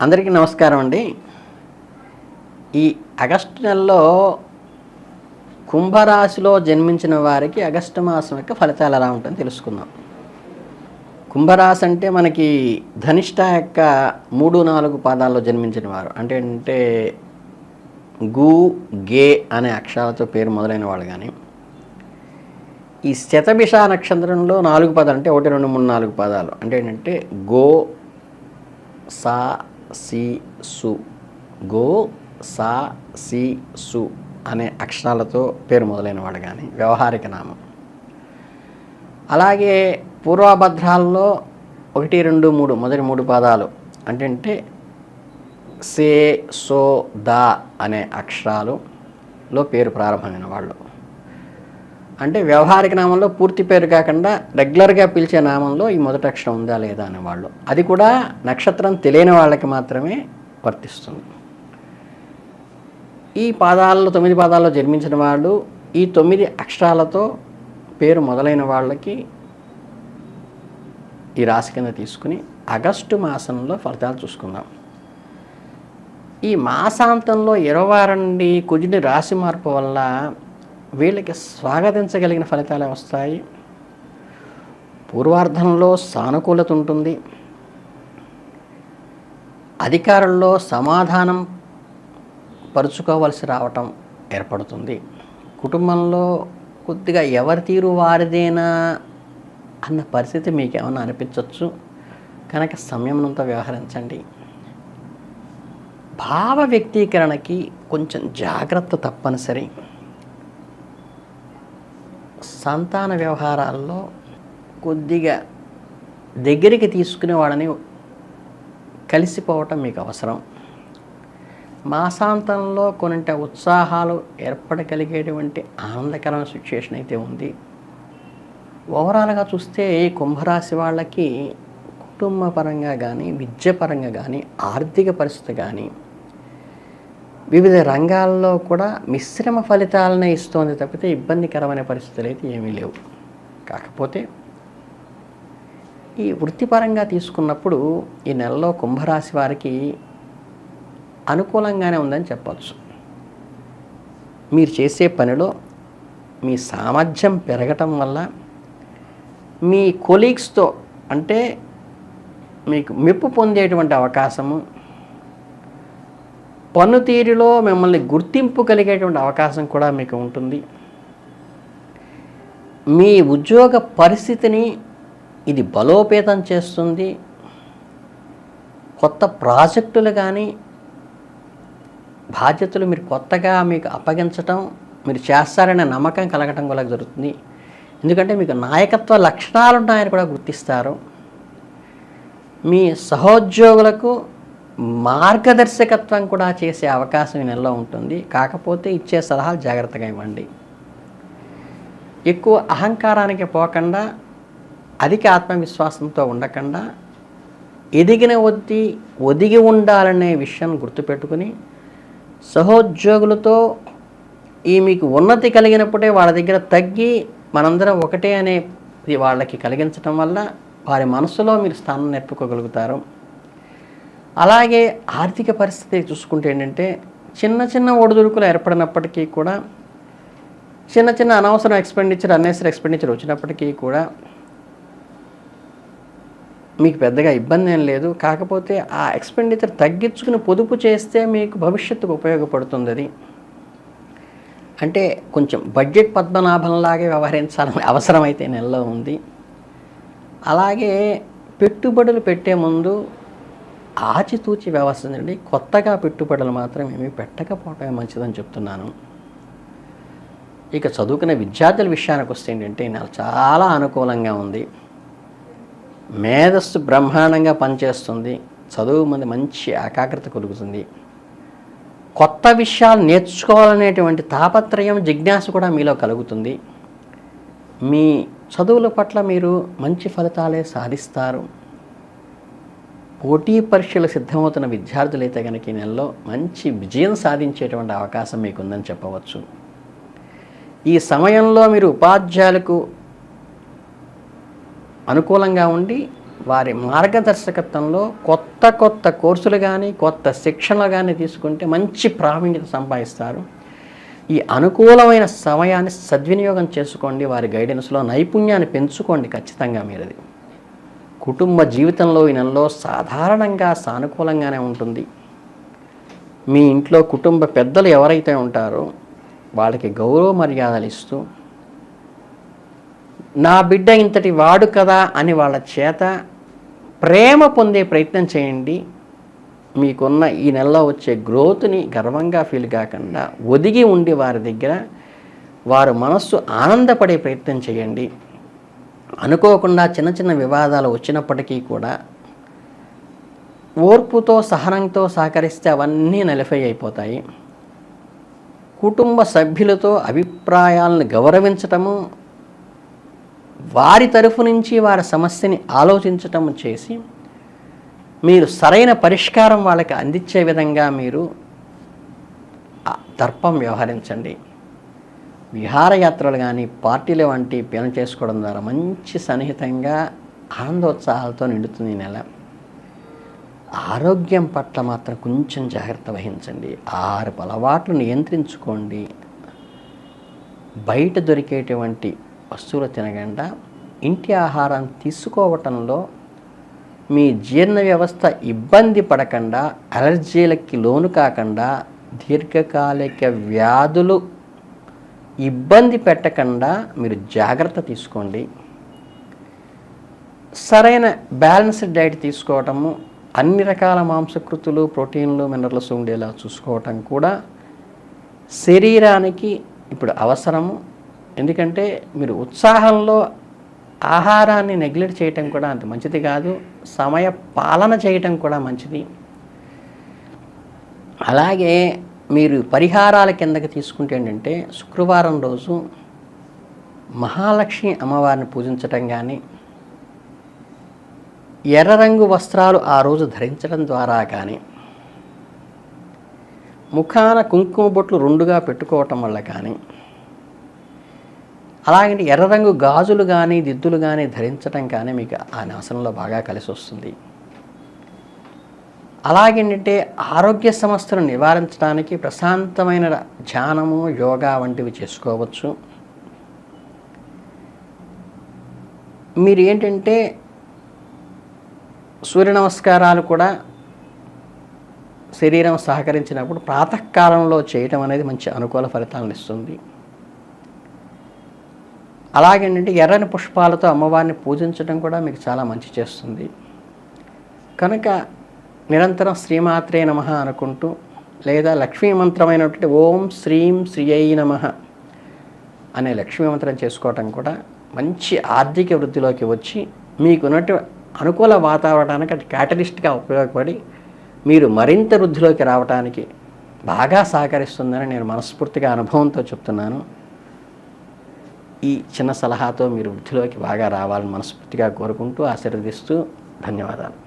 అందరికీ నమస్కారం అండి. ఈ ఆగస్టు నెలలో కుంభరాశిలో జన్మించిన వారికి ఆగస్టు మాసం యొక్క ఫలితాలు ఎలా ఉంటుందో తెలుసుకుందాం. కుంభరాశి అంటే మనకి ధనిష్ట యొక్క మూడు నాలుగు పాదాల్లో జన్మించిన వారు. అంటే అంటే గు గే అనే అక్షరాలతో పేరు మొదలైన వాళ్ళు కానీ ఈ శతభిష నక్షత్రంలో నాలుగు పదాలు అంటే ఒకటి రెండు మూడు నాలుగు పదాలు. అంటే ఏంటంటే గో సా సి సు గో సా సి సు అనే అక్షరాలతో పేరు మొదలైన వాడు కానీ వ్యవహారిక నామం. అలాగే పూర్వభద్రాల్లో ఒకటి రెండు మూడు మొదటి మూడు పదాలు అంటే అంటే సే సో దా అనే అక్షరాలులో పేరు ప్రారంభమైన వాళ్ళు అంటే వ్యవహారిక నామంలో పూర్తి పేరు కాకుండా రెగ్యులర్గా పిలిచే నామంలో ఈ మొదటి అక్షరం ఉందా లేదా అనేవాళ్ళు అది కూడా నక్షత్రం తెలియని వాళ్ళకి మాత్రమే వర్తిస్తుంది. ఈ పాదాలలో తొమ్మిది పాదాల్లో జన్మించిన వాళ్ళు ఈ తొమ్మిది అక్షరాలతో పేరు మొదలైన వాళ్ళకి ఈ రాశి కింద తీసుకుని ఆగస్టు మాసంలో ఫలితాలు చూసుకుందాం. ఈ మాసాంతంలో ఇరవై నుండి కుజుని రాశి మార్పు వల్ల వీళ్ళకి స్వాగతించగలిగిన ఫలితాలు వస్తాయి. పూర్వార్ధంలో సానుకూలత ఉంటుంది. అధికారుల్లో సమాధానం పరుచుకోవలసి రావటం ఏర్పడుతుంది. కుటుంబంలో కొద్దిగా ఎవరి తీరు వారిదేనా అన్న పరిస్థితి మీకు ఏమైనా అనిపించవచ్చు కనుక సంయమనంతో వ్యవహరించండి. భావ వ్యక్తీకరణకి కొంచెం జాగ్రత్త తప్పనిసరి. సంతాన వ్యవహారాల్లో కొద్దిగా దగ్గరికి తీసుకునే వాళ్ళని కలిసిపోవటం మీకు అవసరం. మాసాంతంలో కొన్నింటి ఉత్సాహాలు ఏర్పడగలిగేటువంటి ఆనందకరమైన సిచ్యుయేషన్ అయితే ఉంది. ఓవరాల్గా చూస్తే కుంభరాశి వాళ్ళకి కుటుంబపరంగా కానీ విద్యపరంగా కానీ ఆర్థిక పరిస్థితి కానీ వివిధ రంగాల్లో కూడా మిశ్రమ ఫలితాలనే ఇస్తోంది తప్పితే ఇబ్బందికరమైన పరిస్థితులు అయితే ఏమీ లేవు. కాకపోతే ఈ వృత్తిపరంగా తీసుకున్నప్పుడు ఈ నెలలో కుంభరాశి వారికి అనుకూలంగానే ఉందని చెప్పచ్చు మీరు చేసే పనిలో మీ సామర్థ్యం పెరగటం వల్ల మీ కొలీగ్స్తో అంటే మీకు మెప్పు పొందేటువంటి అవకాశము పనుతీరులో మిమ్మల్ని గుర్తింపు కలిగేటువంటి అవకాశం కూడా మీకు ఉంటుంది. మీ ఉద్యోగ పరిస్థితిని ఇది బలోపేతం చేస్తుంది. కొత్త ప్రాజెక్టులు కానీ బాధ్యతలు మీరు కొత్తగా మీకు అప్పగించటం మీరు చేస్తారనే నమ్మకం కలగటం కూడా జరుగుతుంది. ఎందుకంటే మీకు నాయకత్వ లక్షణాలు ఉన్నాయని కూడా గుర్తిస్తారు. మీ సహోద్యోగులకు మార్గదర్శకత్వం కూడా చేసే అవకాశం ఈ నెలలో ఉంటుంది. కాకపోతే ఇచ్చే సలహాలు జాగ్రత్తగా ఇవ్వండి. ఎక్కువ అహంకారానికి పోకుండా అధిక ఆత్మవిశ్వాసంతో ఉండకుండా ఎదిగిన వద్ది ఒదిగి ఉండాలనే విషయం గుర్తుపెట్టుకుని సహోద్యోగులతో ఈ మీకు ఉన్నతి కలిగినప్పుడే వాళ్ళ దగ్గర తగ్గి మనందరం ఒకటే అనే వాళ్ళకి కలిగించడం వల్ల వారి మనసులో మీరు స్థానం నేర్పుకోగలుగుతారు అలాగే ఆర్థిక పరిస్థితి చూసుకుంటే ఏంటంటే చిన్న చిన్న ఒడిదుడుకులు ఏర్పడినప్పటికీ కూడా చిన్న చిన్న అనవసరం ఎక్స్పెండిచర్ అన్నెసరీ ఎక్స్పెండిచర్ వచ్చినప్పటికీ కూడా మీకు పెద్దగా ఇబ్బంది ఏం లేదు. కాకపోతే ఆ ఎక్స్పెండిచర్ తగ్గించుకుని పొదుపు చేస్తే మీకు భవిష్యత్తుకు ఉపయోగపడుతుంది అది. అంటే కొంచెం బడ్జెట్ పద్మనాభంలాగే వ్యవహరించాలని అవసరమైతే నెలలో ఉంది. అలాగే పెట్టుబడులు పెట్టే ముందు ఆచితూచి వ్యవహరించండి కొత్తగా పెట్టుబడులు మాత్రం ఏమీ పెట్టకపోవటమే మంచిదని చెప్తున్నాను. ఇక చదువుకునే విద్యార్థుల విషయానికి వస్తే ఏంటంటే నాకు చాలా అనుకూలంగా ఉంది. మేధస్సు బ్రహ్మాండంగా పనిచేస్తుంది. చదువు మంది మంచి ఏకాగ్రత కలుగుతుంది. కొత్త విషయాలు నేర్చుకోవాలనేటువంటి తాపత్రయం జిజ్ఞాస కూడా మీలో కలుగుతుంది. మీ చదువుల పట్ల మీరు మంచి ఫలితాలే సాధిస్తారు. పోటీ పరీక్షలు సిద్ధమవుతున్న విద్యార్థులైతే కనుక ఈ నెలలో మంచి విజయం సాధించేటువంటి అవకాశం మీకు ఉందని చెప్పవచ్చు. ఈ సమయంలో మీరు ఉపాధ్యాయులకు అనుకూలంగా ఉండి వారి మార్గదర్శకత్వంలో కొత్త కొత్త కోర్సులు కానీ కొత్త శిక్షణలు కానీ తీసుకుంటే మంచి ప్రావీణ్యత సంపాదిస్తారు. ఈ అనుకూలమైన సమయాన్ని సద్వినియోగం చేసుకోండి. వారి గైడెన్స్లో నైపుణ్యాన్ని పెంచుకోండి ఖచ్చితంగా మీరది. కుటుంబ జీవితంలో ఈ నెలలో సాధారణంగా సానుకూలంగానే ఉంటుంది. మీ ఇంట్లో కుటుంబ పెద్దలు ఎవరైతే ఉంటారో వాళ్ళకి గౌరవ మర్యాదలు ఇస్తూ నా బిడ్డ ఇంతటి వాడు కదా అని వాళ్ళ చేత ప్రేమ పొందే ప్రయత్నం చేయండి. మీకున్న ఈ నెలలో వచ్చే గ్రోత్ని గర్వంగా ఫీల్ కాకుండా ఒదిగి ఉండి వారి దగ్గర వారు మనస్సు ఆనందపడే ప్రయత్నం చేయండి. అనుకోకుండా చిన్న చిన్న వివాదాలు వచ్చినప్పటికీ కూడా ఓర్పుతో సహనంతో సహకరిస్తే అవన్నీ నలిఫై అయిపోతాయి. కుటుంబ సభ్యులతో అభిప్రాయాలను గౌరవించటము వారి తరఫు నుంచి వారి సమస్యని ఆలోచించటం చేసి మీరు సరైన పరిష్కారం వాళ్ళకి అందించే విధంగా మీరు దర్పం వ్యవహరించండి. విహారయాత్రలు కానీ పార్టీలు వంటి పని చేసుకోవడం ద్వారా మంచి సన్నిహితంగా ఆనందోత్సాహాలతో నిండుతుంది ఈ నెల. ఆరోగ్యం పట్ల మాత్రం కొంచెం జాగ్రత్త వహించండి. ఆరు అలవాట్లు నియంత్రించుకోండి. బయట దొరికేటువంటి వస్తువులు తినకుండా ఇంటి ఆహారం తీసుకోవటంలో మీ జీర్ణ వ్యవస్థ ఇబ్బంది పడకుండా అలర్జీలకి లోను కాకుండా దీర్ఘకాలిక వ్యాధులు ఇబ్బంది పెట్టకుండా మీరు జాగ్రత్త తీసుకోండి. సరైన బ్యాలెన్స్డ్ డైట్ తీసుకోవటము అన్ని రకాల మాంసకృతులు ప్రోటీన్లు మినరల్స్ ఉండేలా చూసుకోవటం కూడా శరీరానికి ఇప్పుడు అవసరము. ఎందుకంటే మీరు ఉత్సాహంలో ఆహారాన్ని నెగ్లెక్ట్ చేయటం కూడా అంత మంచిది కాదు. సమయ పాలన చేయటం కూడా మంచిది. అలాగే మీరు పరిహారాల కిందకి తీసుకుంటే ఏంటంటే శుక్రవారం రోజు మహాలక్ష్మి అమ్మవారిని పూజించటం కానీ ఎర్ర రంగు వస్త్రాలు ఆ రోజు ధరించడం ద్వారా కానీ ముఖాన కుంకుమ బొట్లు రెండుగా పెట్టుకోవటం వల్ల కానీ అలాగే ఎర్ర రంగు గాజులు కానీ దిద్దులు కానీ ధరించటం కానీ మీకు ఆ నాశనంలో బాగా కలిసి వస్తుంది అలాగేంటంటే ఆరోగ్య సమస్యలను నివారించడానికి ప్రశాంతమైన ధ్యానము యోగా వంటివి చేసుకోవచ్చు. మీరు ఏంటంటే సూర్య నమస్కారాలు కూడా శరీరం సహకరించినప్పుడు ప్రాతకాలంలో చేయటం అనేది మంచి అనుకూల ఫలితాలను ఇస్తుంది. అలాగేంటంటే ఎర్రని పుష్పాలతో అమ్మవారిని పూజించడం కూడా మీకు చాలా మంచి చేస్తుంది. కనుక నిరంతరం శ్రీమాత్రే నమ అనుకుంటూ లేదా లక్ష్మీ మంత్రమైనటువంటి ఓం శ్రీం శ్రీయై నమ అనే లక్ష్మీ మంత్రం చేసుకోవటం కూడా మంచి ఆర్థిక వృద్ధిలోకి వచ్చి మీకున్నట్టు అనుకూల వాతావరణానికి అది క్యాటలిస్ట్గా ఉపయోగపడి మీరు మరింత వృద్ధిలోకి రావడానికి బాగా సహకరిస్తుందని నేను మనస్ఫూర్తిగా అనుభవంతో చెప్తున్నాను. ఈ చిన్న సలహాతో మీరు వృద్ధిలోకి బాగా రావాలని మనస్ఫూర్తిగా కోరుకుంటూ ఆశీర్వదిస్తూ ధన్యవాదాలు.